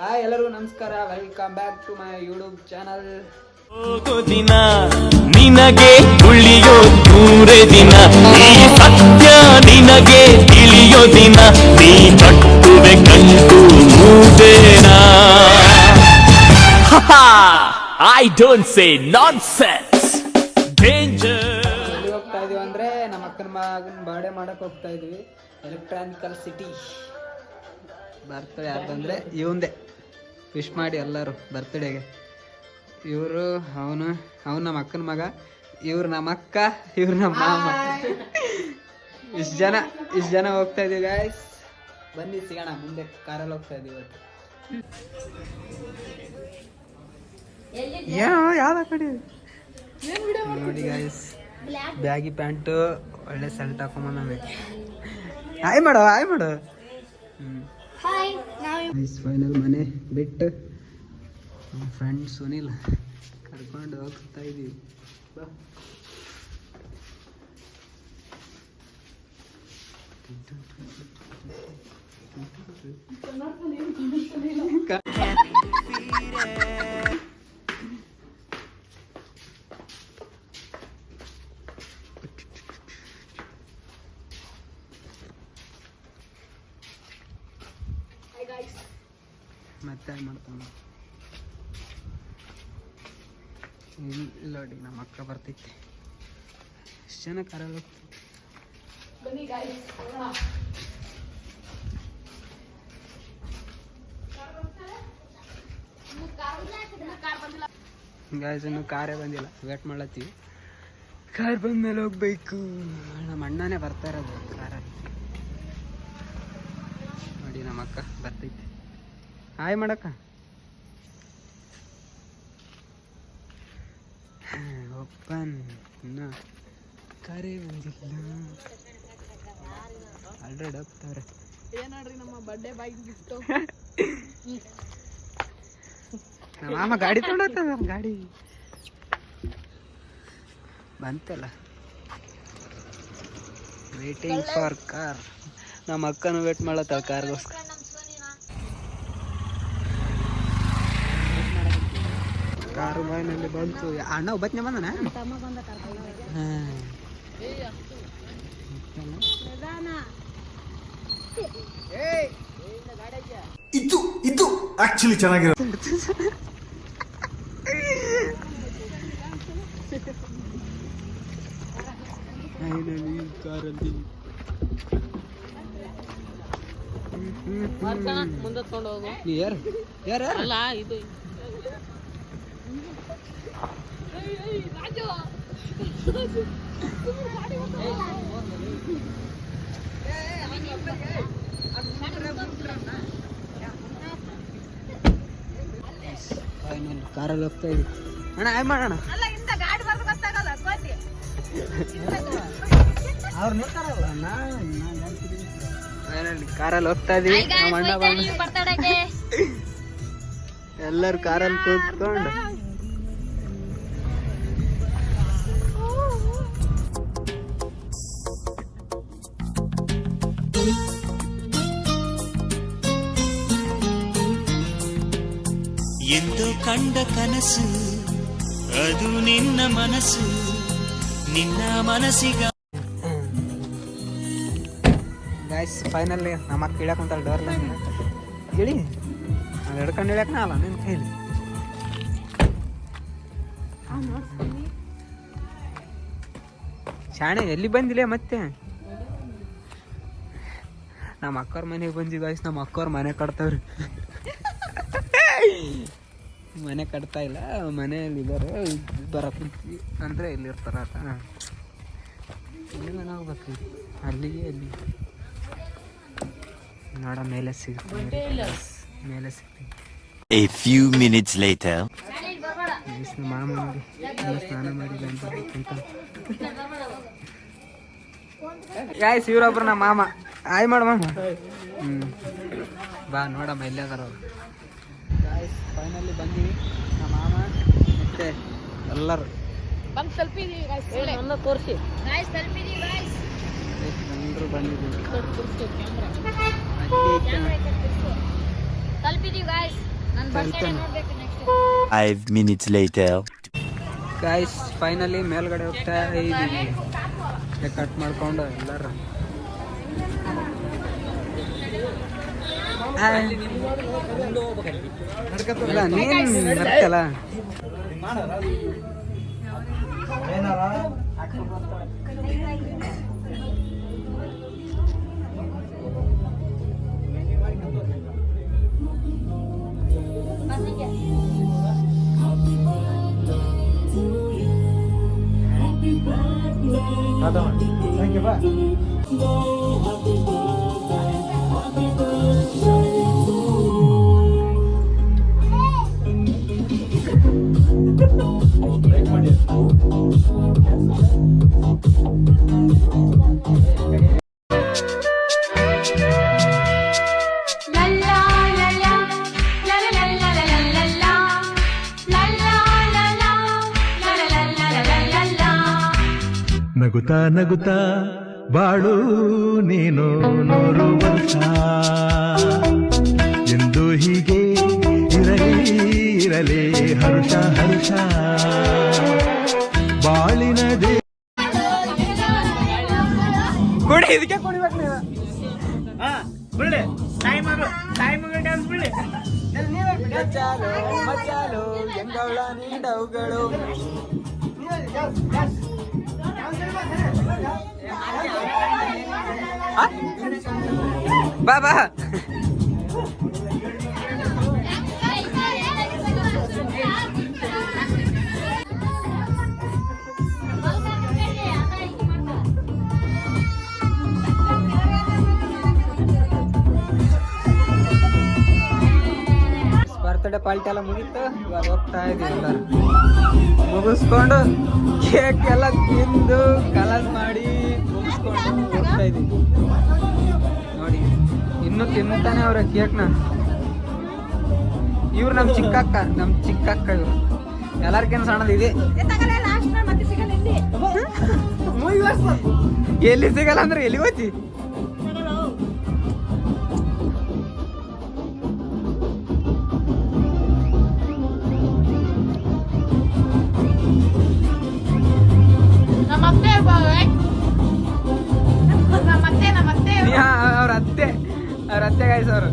Hi ಎಲ್ಲರಿಗೂ ನಮಸ್ಕಾರ welcome back to my YouTube channel ಹೋಗೋ ದಿನ ನಿನಗೆ ಉಳಿಯೋ ದೂರೆ ದಿನ. ಈ ಸತ್ಯ ನಿನಗೆ ತಿಳಿಯೋ ದಿನ. ನೀ ಕಟ್ಟುವೆ ಕಂಡು ಮೂದೇನ I don't say nonsense danger ಎಲ್ಲಿ ಹೋಗ್ತಾ ಇದೀವಿ ಅಂದ್ರೆ ನಮ್ಮ ಅಕ್ಕನ ಮಗನ ಬರ್ಡೇ ಮಾಡಕ್ ಹೋಗ್ತಾ ಇದೀವಿ. ಎಲೆಕ್ಟ್ರಾನಿಕಲ್ ಸಿಟಿ ಬರ್ತಡೇ ಯಾರ್ದಂದ್ರೆ ಇವಂದೆ. ವಿಶ್ ಮಾಡಿ ಎಲ್ಲರೂ ಬರ್ತ್ಡೇಗೆ ಇವರು ಅವನು ಅವನು ನಮ್ಮ ಅಕ್ಕನ ಮಗ ಇವ್ರು ನಮ್ಮ ಅಕ್ಕ ಇವ್ರು ನಮ್ಮ ಮಾಮ. ಇಷ್ಟು ಜನ ಇಷ್ಟು ಜನ ಹೋಗ್ತಾ ಇದೀವಿ ಗಾಯ್ಸ್ ಬನ್ನಿ ಸಿಗೋಣ ಮುಂದೆ ಕಾರಲ್ಲಿ ಹೋಗ್ತಾ ಇದೀವಿ ಇವತ್ತು. ಯಾವ ಕಡೆ ನೋಡಿ ಗಾಯ್ಸ್ ಬ್ಯಾಗಿ ಪ್ಯಾಂಟು ಒಳ್ಳೆ ಸೆಲ್ಟ್ ಹಾಕೊಂಬಂದ ಆಯ್ ಮಾಡೋ ಆಯ್ ಮಾಡು. ಫೈನಲ್ ಮನೆ ಬಿಟ್ಟು ಫ್ರೆಂಡ್ ಸುನಿಲ್ ಕರ್ಕೊಂಡು ಹೋಗ್ತಾ ಇದ್ದೀವಿ ಬಾ. ಮತ್ತೆ ಮಾಡ್ತಾನೆ? ಇಲ್ಲಿ ಇಲ್ಲ ನೋಡಿ ನಮ್ಮ ಅಕ್ಕ ಬರ್ತೈತಿ ಎಷ್ಟು ಜನ ಕಾರಲ್ಲಿ ಗಾಯ್ಸ್ ಇನ್ನು ಕಾರೇ ಬಂದಿಲ್ಲ. ವೇಟ್ ಮಾಡ್ಲತ್ತೀವಿ. ಕಾರ್ ಬಂದ್ಮೇಲೆ ಹೋಗ್ಬೇಕು. ನಮ್ಮ ಅಣ್ಣನೇ ಬರ್ತಾ ಇರೋದು ಕಾರಲ್ಲಿ ನೋಡಿ ನಮ್ಮ ಅಕ್ಕ ಬರ್ತೈತಿ ಹಾಯ್ ಮಾಡಕ್ಕ. ಓಪನ್ ಕರಿ ಬಂದಿಲ್ಲ ಆಲ್ರೆಡಿ ಹೋಗ್ತಾರೆ ನಮ್ಮ ಮಾಮ ಗಾಡಿ ತೊಗೊಂಡೋಗ್ತದ ಗಾಡಿ. ಬಂತಲ್ಲ. ವೇಟಿಂಗ್ ಫಾರ್ ಕಾರ್ ನಮ್ಮ ಅಕ್ಕನೂ ವೇಟ್ ಮಾಡತ್ತಾಳ ಕಾರ್ಗೋಸ್ಕರ ಕಾರು ಬಾಯಿನಲ್ಲಿ ಬಂತು. ಅಣ್ಣ ಒಬ್ಬತ್ನೆ ಬಂದನ? ಇದು ಇದು ಆಕ್ಚುಲಿ ಚೆನ್ನಾಗಿರೋ ಕಾರಲ್ಲಿ ಮುಂದೆ ತಗೊಂಡು ಹೋಗು ನೀ ಯಾರು? ಯಾರು ಯಾರು? ಅಲ್ಲ ಇದು ಫೈನಲ್ ಕಾರಲ್ಲಿ ಹೋಗ್ತಾ ಅಣ್ಣ ಮಾಡೋಣ ಅವ್ರು ಹೋಗ್ತಾ ಇದೀವಿ ಎಲ್ಲರೂ ಕಾರಲ್ಲಿ ಕೂತ್ಕೊಂಡು. ಎಂದು ಕಂಡ ಕನಸು ಅದು ನಿನ್ನ ಮನಸ್ಸು ನಿನ್ನ ಮನಸ್ಸಿಗ ಗಾಯ್ಸ್ ಫೈನಲ್ ನಮ್ಮ ಅಕ್ಕ ಇಳಕ್ ಅಂತ ಡೋರ್ ಹೇಳಿ? ಅದು ಹಿಡ್ಕೊಂಡು ನಾ ಅಲ್ಲ ನಿನ್ನ ಕೈಲಿ. ಶಾಣೆ ಎಲ್ಲಿ ಬಂದಿಲ್ಲ ಮತ್ತೆ? ನಮ್ಮ ಅಕ್ಕವ್ರ ಮನೆಗೆ ಬಂದಿ ಗಾಯ್ಸ್ ನಮ್ಮ ಅಕ್ಕವ್ರ ಮನೆ ಕಟ್ತಾವ್ರಿ. ಮನೆ ಕಟ್ತಾ ಇಲ್ಲ ಮನೆಯಲ್ಲಿ ಇದ್ದಾರೆ. ಬರಕ್ ಅಂದರೆ ಅಂದ್ರೆ ಇಲ್ಲಿ ಎಲ್ಲಿಗೆ ಹೋಗ್ಬೇಕು? ಅಲ್ಲಿಗೆ ಅಲ್ಲಿ ನೋಡ ಮೇಲೆ ಸಿಗ್ತೀವಿ ಮೇಲೆ ಸಿಗ್ತೀನಿ A few minutes later. ಮಿಸ್ನ ಮಾಮ ನೋಡಿ ಇನ್ನೂ ಸ್ನಾನ ಮಾಡಿಲ್ಲ ಅಂತ ಅಂತ ಗಾಯ್ಸ್ ಇವ್ರೊಬ್ರು ನಮ್ಮ ಮಾಮ. ಆಯ್ ಮಾಡ ಮಾಮ. ಹ್ಞೂ ಬಾ ನೋಡಮ್ಮ ಎಲ್ಲೇ ಅದಾರ ಅವ್ರು? ಗಾಯ್ಸ್ ಫೈನಲಿ ಬಂದೀವಿ. ನಮ್ಮ ಮಾಮ ಮತ್ತೆ ಎಲ್ಲರೂ. ಬಂದು ತಲುಪಿದೀವಿ ತೋರಿಸಿ. ಎಲ್ಲರೂ ಬಂದಿದ್ದೀವಿ ತಲುಪಿದೀವಿ ಗಾಯ್ಸ್ ಹೇಳ್ತೇನೆ Five minutes later. Guys finally ಮೇಲ್ಗಡೆ ಹೋಗ್ತಾ ಇದ್ದೀವಿ ಕಟ್ ಮಾಡ್ಕೊಂಡು ಎಲ್ಲರೂ. Thank you, Pak. ನಗುತ ನಗುತ ಬಾಳು ನೀನು ನೋರು ವರ್ಷ ಎಂದು ಹೀಗೆ ಇರಲಿ ಇರಲಿ ಹರ್ಷ ಹರ್ಷ. ಬಾಳಿನ ದೇ ಕೊಡಿ ಇದಕ್ಕೆ ಕೊಡಿಬೇಕು ನೀವು. ಬಿಡಿ ತಾಯಿ ಮಗಳು ತಾಯಿ ಮಗಳು ಡ್ಯಾನ್ಸ್ ಬಿಡಿ. ಮಚ್ಚಾಲು ಮಚ್ಚಾಲು ಎಂಗವಳ ನೀಡವುಗಳು. बाबा ಪಾಲ್ಟಿ ಎಲ್ಲ ಮುಗೀತು. ಇವಾಗ ಹೋಗ್ತಾ ಇದೀವಿ ಮುಗಿಸ್ಕೊಂಡು ಕೇಕ್ ಎಲ್ಲ ತಿಂದು ಕಲರ್ ಮಾಡಿ ಮುಗಿಸ್ಕೊಂಡು ಹೋಗ್ತಾ ಇದೀವಿ ನೋಡಿ ಇನ್ನೂ ತಿನ್ನುತ್ತಾನೆ ಅವರ ಕೇಕ್ನ ಇವ್ರು ನಮ್ಮ ಚಿಕ್ಕಕ್ಕ ನಮ್ಮ ಚಿಕ್ಕಕ್ಕ ಇವ್ರು ಎಲ್ಲರಿಗೇನು ಸಣ್ಣದು ಇದೆ? ಎಲ್ಲಿ ಸಿಗಲ್ಲ ಅಂದ್ರೆ ಎಲ್ಲಿ ಹೋಯ್ತಿ? ಅವ್ರ. ಅತ್ತೆ ಅವ್ರ ಅತ್ತೆ ಗಾಯ್ಸ್ ಅವರು.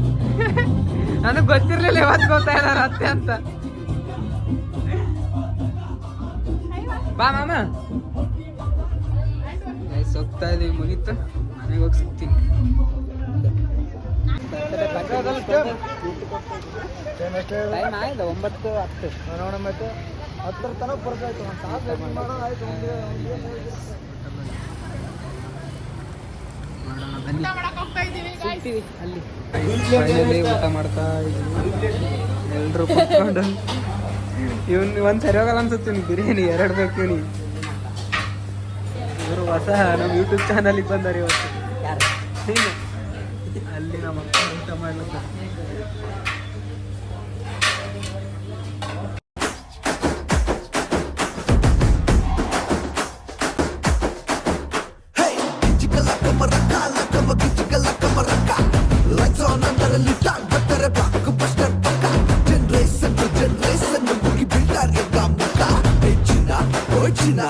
ನನಗೆ ಗೊತ್ತಿರ್ಲಿಲ್ಲ ಯಾವತ್ತು ಗೊತ್ತಾ ಇಲ್ಲ ಅವ್ರ ಅತ್ತೆ ಅಂತ. ಬಾ ಮಾಮ. ಹೋಗ್ತಾ ಇದೀವಿ ಮುಗೀತು ಮನೆಗೆ ಹೋಗಿ ಸಿಗ್ತೀನಿ. ಟೈಮ್ ಆಯ್ತು? ಒಂಬತ್ತು ಹತ್ತು. ನೋಡೋಣ ಮತ್ತೆ. ಹತ್ತರ ತನಕ ಬರ್ತಾಯ್ತು ಬನ್ನಿ. ಸಿಗ್ತೀವಿ ಅಲ್ಲಿ. ಫೈನಲಿ ಊಟ ಮಾಡ್ತಾ ಎಲ್ರು ಕುತ್ಕೊಂಡು. ಇವನ್ ಒಂದ್ ಸರಿ ಹೋಗಲ್ಲ ಅನ್ಸುತ್ತೆ. ಇವ್ನಿಗೆ ಬಿರಿಯಾನಿ ಎರಡು ಬೇಕು ನೀ ಇವರು ಹೊಸ ನಮ್ಮ ಯೂಟ್ಯೂಬ್ ಚಾನಲಿಗೆ ಬಂದಾರೆ ಇವತ್ತು. ಅಲ್ಲಿ ನಮ್ಮ ಅಕ್ಕ ಊಟ ಮಾಡ್ಲಿಕ್ಕೆ. சொல்லிட்டான் பத்தர பிளாக்கு பஸ்டர் பக்கா ஜென்ரேஷன் ஜென்ரேஷன் முகி பில்டார் எல்லாம் முக்கா பேச்சுனா போச்சுனா